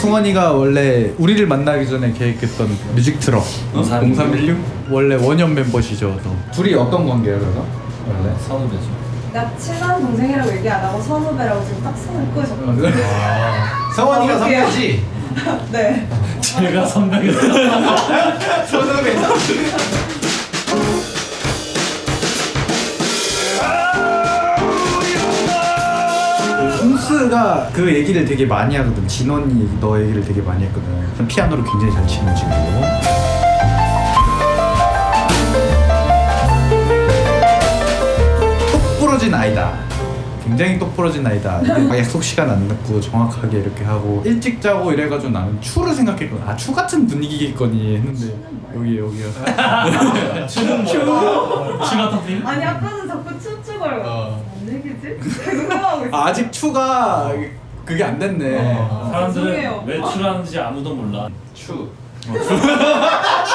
승원이가 원래 우리를 만나기 전에 계획했던 뮤직 트럭 0316 원래 원년 멤버시죠. 또. 둘이 어떤 관계예요, 그래서? 원래? 선후배죠. 나 친한 동생이라고 얘기 안 하고 선후배라고 지금 딱 손을 어, 끄셨거든요. 성원이가 아, 어떡해요? 선배지? 네. 제가 선배겠어. 선후배. 홍스가 그 얘기를 되게 많이 하거든. 진원이 너 얘기를 되게 많이 했거든. 피아노를 굉장히 잘 치는 친구고. 똑 부러진 아이다. 굉장히 똑 부러진 아이다. 이게 약속 시간 안 늦고 정확하게 이렇게 하고 일찍 자고 이래가지고 나는 추를 생각했거든. 아 추 같은 분위기겠거니 했는데 여기 여기요. 추는 추. 추가 토핑? 아니 아까는 자꾸 춤추걸. 어. 뭔 얘기지? 계속 생각하고 있어. 아, 아직 추가 그게 안 됐네. 어, 사람들은 죄송해요. 왜 추라는지 아무도 몰라. 추.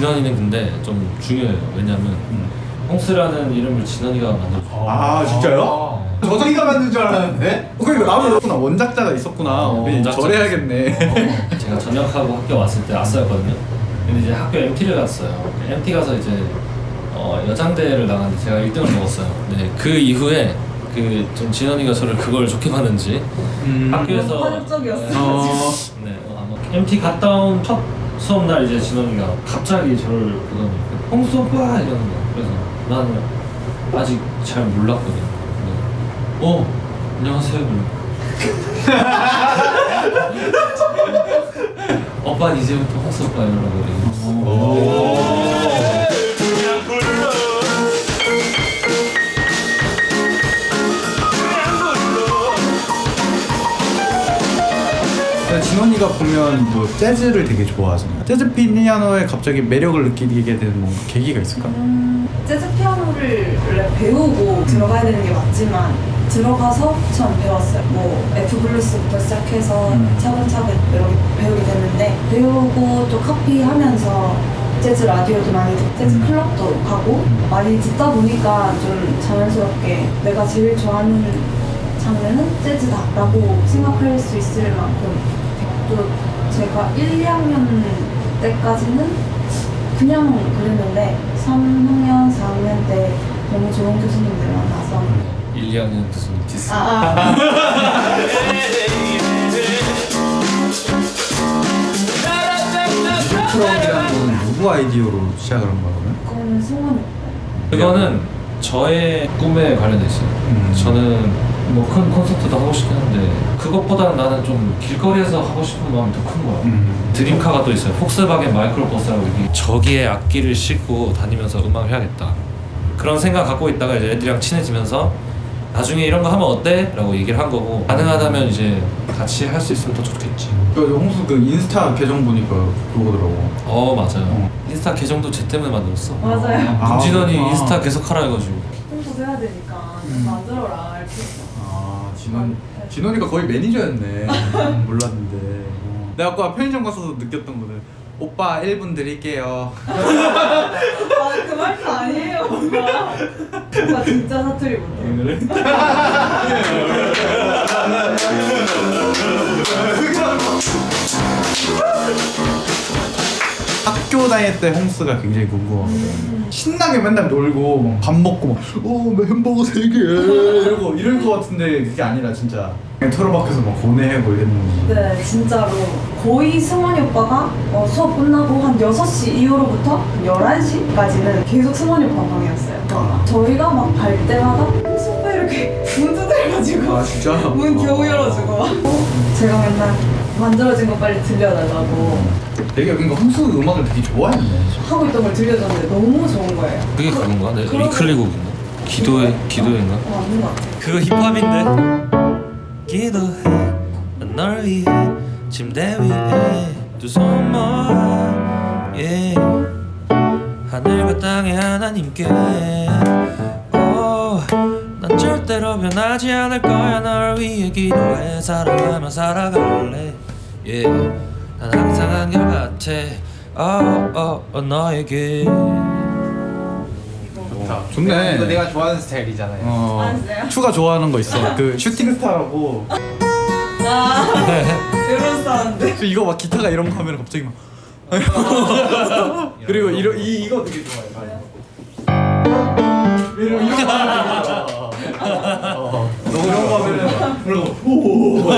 진원이는 근데 좀 중요해요. 왜냐면 홍스라는 이름을 진원이가 만들었어. 아 진짜요? 저성이가 만든 줄 알았는데? 어, 그러니까 나도 그렇구나 원작자가 있었구나 어, 우리 원작자. 절해야겠네 제가 전역하고 학교 왔을 때 아싸였거든요. 근데 이제 학교 MT를 갔어요. MT 가서 이제 어, 여장대를 나갔는데 제가 1등을 먹었어요. 네, 그 이후에 그 좀 진원이가 저를 그걸 좋게 봤는지 음. 학교에서 파격적이었어요. 어... 네, 어, 아마 MT 갔다 온 첫 수업 날 이제 진원이가 갑자기 저를 보더니 홍수 오빠 이러는 거야. 그래서 나는 아직 잘 몰랐거든. 네. 어 안녕하세요. 오빠 이제부터 홍수 오빠 이러라고 그래. 근데 진원이가 보면 뭐 재즈를 되게 좋아하잖아요 재즈 피아노에 갑자기 매력을 느끼게 되는 뭔가 계기가 있을까? 음, 재즈 피아노를 원래 배우고 들어가야 되는 게 맞지만 들어가서 처음 배웠어요. 뭐 F 블루스부터 시작해서 음. 차근차근 배우게 됐는데 배우고 또 카피하면서 재즈 라디오도 많이 듣고 재즈 음. 클럽도 가고 많이 듣다 보니까 좀 자연스럽게 내가 제일 좋아하는 장르는 재즈다라고 생각할 수 있을 만큼 또 제가 1, 2학년 때까지는 그냥 그랬는데 3학년, 4학년 때 너무 좋은 교수님들 만나서 1, 2학년 교수님 디스. 아, 아. 트럭이라는 건 누구 아이디어로 시작을 한 거야 그러면? 그거는 승원이 그거는 저의 꿈에 관련돼 있어요. 음. 저는 뭐 큰 콘서트도 하고 싶긴 한데 그것보다는 나는 좀 길거리에서 하고 싶은 마음이 더 큰 거야. 음. 드림카가 또 있어요. 폭스바겐 마이크로버스라고 이게 저기에 악기를 싣고 다니면서 음악을 해야겠다. 그런 생각 갖고 있다가 이제 애들이랑 친해지면서 나중에 이런 거 하면 어때? 라고 얘기를 한 거고 가능하다면 이제 같이 할 수 있으면 더 좋겠지. 그 홍수 그 인스타 계정 보니까 그거더라고 어 맞아요. 어. 인스타 계정도 쟤 때문에 만들었어. 맞아요. 아, 김진원이 그렇구나. 인스타 계속 하라 해가지고 홍보도 해야 되니까 음. 만들어라 이렇게. 아 진원 진원이가 거의 매니저였네 음, 몰랐는데 어. 내가 아까 편의점 가서 느꼈던 거는 오빠 1분 드릴게요 아그 말도 아니에요 오빠. 오빠 진짜 사투리 못해. 그래? 학교 다닐 때 홍스가 굉장히 궁금하거든. 신나게 맨날 놀고 막밥 먹고 막어 햄버거 3개. 이러고 이럴 것 같은데 그게 아니라 진짜 그냥 틀어박혀서 막 고뇌하고 이랬는지 네, 진짜로. 거의 승원이 오빠가 어, 수업 끝나고 한 6시 이후로부터 11시까지는 계속 승원이 오빠 방이었어요. 아. 저희가 막 갈 때마다 홍수 오빠 이렇게 문 두드려가지고 아 진짜? 문 겨우 열어주고 막. 제가 맨날 만들어진 거 빨리 들려달라고 되게 그러니까 홍수 음악을 되게 좋아했네 하고 있던 걸 들려줬는데 너무 좋은 거예요. 그게 그건가? 내 그런- 위클리곡인가? 기도의 기도인가? 어, 맞는 것 같아요. 그거 힙합인데 기도해 널 위해 침대 위에 두손 모아 yeah. 하늘과 땅의 하나님께 oh, 난 절대로 변하지 않을 거야 널 위해 기도해 사랑하며 살아갈래 yeah. 난 항상 한결같아 oh, oh, oh, 너에게 좋다. 좋네. 내가- 이거 내가 좋아하는 스타일이잖아요. 어, 아? 추가 좋아하는 거 있어. 그 슈팅 스타라고. 아 이런 사람들. 저 이거 막 기타가 이런 거 하면 갑자기 막. 그리고 이러, 이 이거 되게 좋아해. 이런 이런 거 하면 되게 좋아. 어, 너 이런 거 하면은 그러고 오.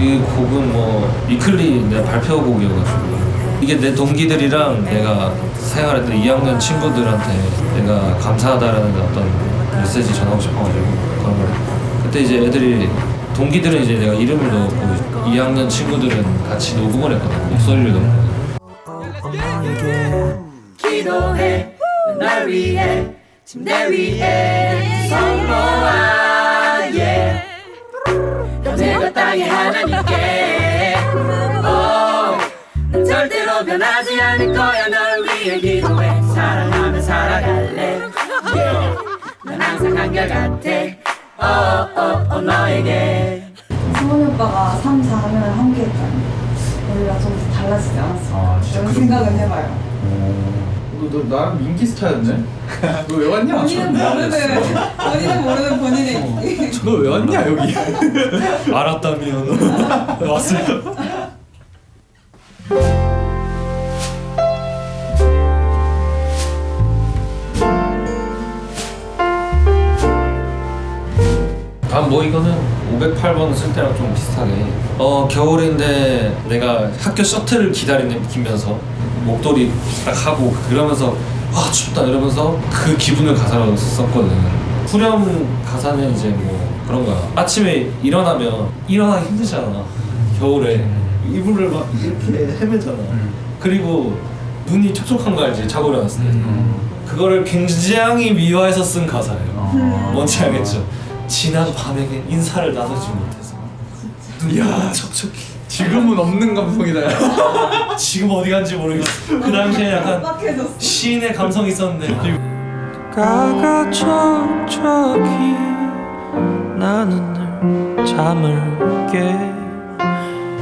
이 곡은 뭐 위클리 내가 발표곡이어가지고. 이게 내 동기들이랑 내가 생활했던 2학년 친구들한테 내가 감사하다라는 어떤 메시지 전하고 싶어가지고 그런 걸 그때 이제 애들이 동기들은 이제 내가 이름을 넣었고 2학년 친구들은 같이 녹음을 했거든 목소리를 넣고 기도해. 날 위해. 침대 위에 성모아 않을 거야 널 위해 기도해. 사랑하며 살아갈래. Yeah. 난 항상 한결같아. oh, oh, oh, 너에게. 성원이 오빠가 3, 4학년을 함께 했다니. 우리가 좀 달라지지 않았어 아, 진짜 이런 그런 생각은 해봐요. 너, 너 나랑 인기 스타였네? 너 왜 왔냐? 본인은 모르는 본인은 모르는 본인의 너왜 왔냐 여기? 알았다면 왔을까? 뭐 이거는 508번 쓸 때랑 좀 비슷하게 어 겨울인데 내가 학교 셔틀을 기다리면서 목도리 딱 하고 그러면서 와 춥다 이러면서 그 기분을 가사로 썼거든. 후렴 가사는 이제 뭐 그런 거야. 아침에 일어나면 일어나기 힘들잖아. 겨울에. 이불을 막 이렇게 헤매잖아. 그리고 눈이 촉촉한 거 알지? 자고 일어났을 때. 그거를 굉장히 미화해서 쓴 가사예요. 뭔지 알겠죠? 지난 밤에게 인사를 나누지 못해서. 야 촉촉해 지금은 없는 감성이다. 야. 지금 어디 간지 모르겠어. 그 당시에 약간 빡해졌어. 시인의 감성이 있었는데. 가가 촉촉히 나는 늘 잠을 깨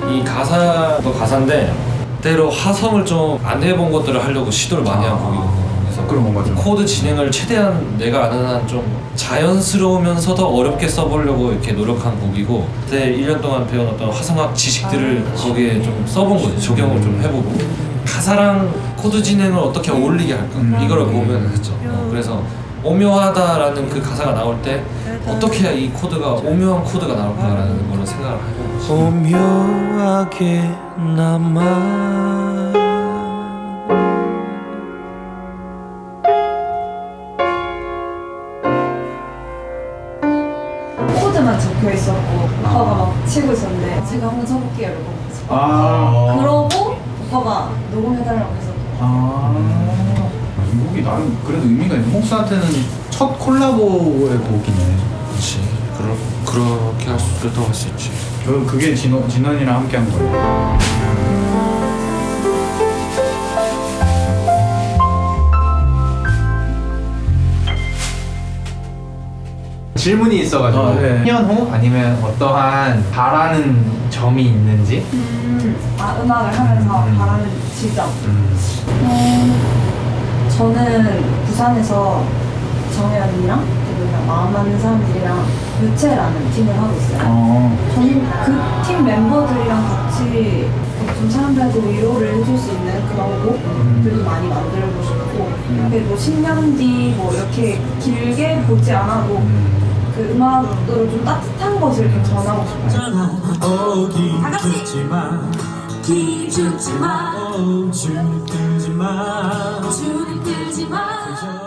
이 가사도 가사인데 때로 화성을 좀 안 해본 것들을 하려고 시도를 많이 한 곡이거든요 그런 거 맞아. 코드 진행을 최대한 내가 아는 한 좀 자연스러우면서도 어렵게 써보려고 이렇게 노력한 곡이고 그때 1년 동안 배운 어떤 화성학 지식들을 거기에 좀 써본 거지 적용을 좀 해보고. 가사랑 코드 진행을 어떻게 어울리게 할까? 음. 이거를 고민을 했죠. 어, 그래서 오묘하다라는 그 가사가 나올 때 어떻게 해야 이 코드가 오묘한 코드가 나올까라는 거를 생각을 거지 오묘하게 남아 아. 그러고 오빠가 녹음해달라고 해서 아. 이 곡이 나름 그래도 의미가 있네. 홍수한테는 첫 콜라보의 곡이네. 그렇지 그러, 그렇게 할 수도 할수 있지 저 그게 진원 진원이랑 함께 한 거예요. 질문이 있어가지고 아, 네. 1년 후 아니면 어떠한 바라는 점이 있는지 아 음악을 하면서 음. 바라는 지점 음. 어, 저는 부산에서 정혜연이랑 그리고 마음 맞는 사람들이랑 유채라는 팀을 하고 있어요 어. 저는 그 팀 멤버들이랑 같이 좀 사람들한테 위로를 해줄 수 있는 그런 곡들도 많이 만들고 싶고 그리고 10년 뒤 뭐 이렇게 길게 보지 않아도 그 음악으로 좀 따뜻한 것을 좀 전하고 싶어요. 다 같이 기죽지 마 주눅 들지 마 주눅 들지 마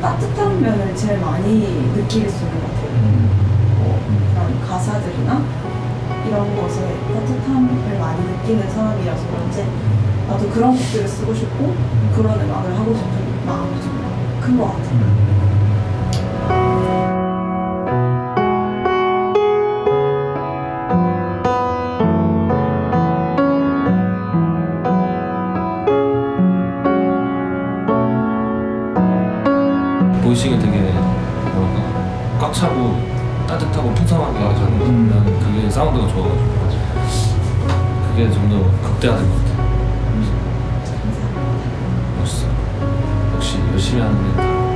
따뜻한 면을 제일 많이 느낄 수 있는 것 같아요. 뭐 그런 가사들이나 이런 것에 따뜻함을 많이 느끼는 사람이라서 그런지 나도 그런 곡들을 쓰고 싶고 그런 음악을 하고 싶은 마음이 좀 큰 것 같아요. 사운드가 좋아가지고 그게 좀 더 극대화된 것 같아. 멋있어. 역시 열심히 하는 게.